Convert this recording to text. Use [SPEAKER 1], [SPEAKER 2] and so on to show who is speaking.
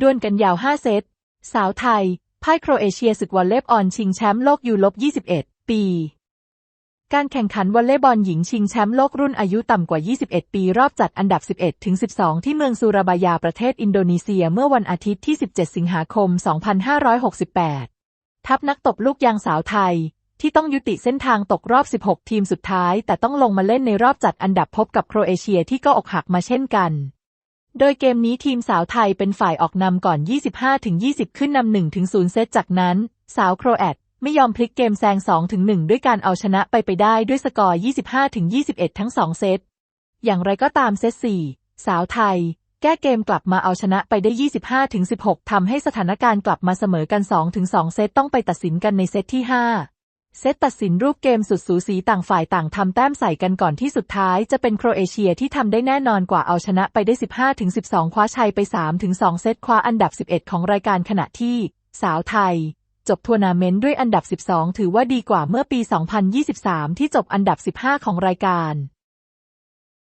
[SPEAKER 1] ดวลกันยาว 5 เซต สาวไทยพ่ายโครเอเชียศึกวอลเลย์บอลชิงแชมป์โลกยูลบ21 ปี การแข่งขันวอลเลย์บอลหญิงชิงแชมป์โลกรุ่นอายุต่ำกว่า 21 ปี รอบจัดอันดับ 11 ถึง 12 ที่เมืองซูราบายาประเทศอินโดนีเซียเมื่อวันอาทิตย์ที่ 17 สิงหาคม 2568 ทัพนักตบลูกยางสาวไทย ที่ต้องยุติเส้นทางตกรอบ 16 ทีมสุดท้าย แต่ต้องลงมาเล่นในรอบจัดอันดับพบกับโครเอเชียที่ก็อกหักมาเช่นกัน โดยเกมนี้ทีมสาวไทยเป็นฝ่ายออกนำก่อน 25-20 ขึ้นนำ1-0 เซตจากนั้น สาวโครแอตไม่ยอมพลิกเกมแซง 2-1 ด้วยการเอาชนะไปไปได้ด้วยสกอร์ 25-21 ทั้ง 2 เซต อย่างไรก็ตามเซต 4 สาวไทย แก้เกมกลับมาเอาชนะไปได้ 25-16ทำให้สถานการณ์กลับมาเสมอกัน 2-2 เซตต้องไปตัดสินกันในเซตที่ 5 เซตตัดสินรูปเกมสุดสูสีต่างฝ่ายต่างทำแต้มใส่กันก่อนที่สุดท้ายจะเป็นโครเอเชียที่ทำได้แน่นอนกว่าเอาชนะไปได้ 15-12 คว้าชัยไป 3-2 เซตคว้าอันดับ 11 ของรายการขณะที่สาวไทย จบทัวร์นาเมนต์ด้วยอันดับ 12 ถือว่าดีกว่าเมื่อปี 2023 ที่จบอันดับ 15 ของรายการ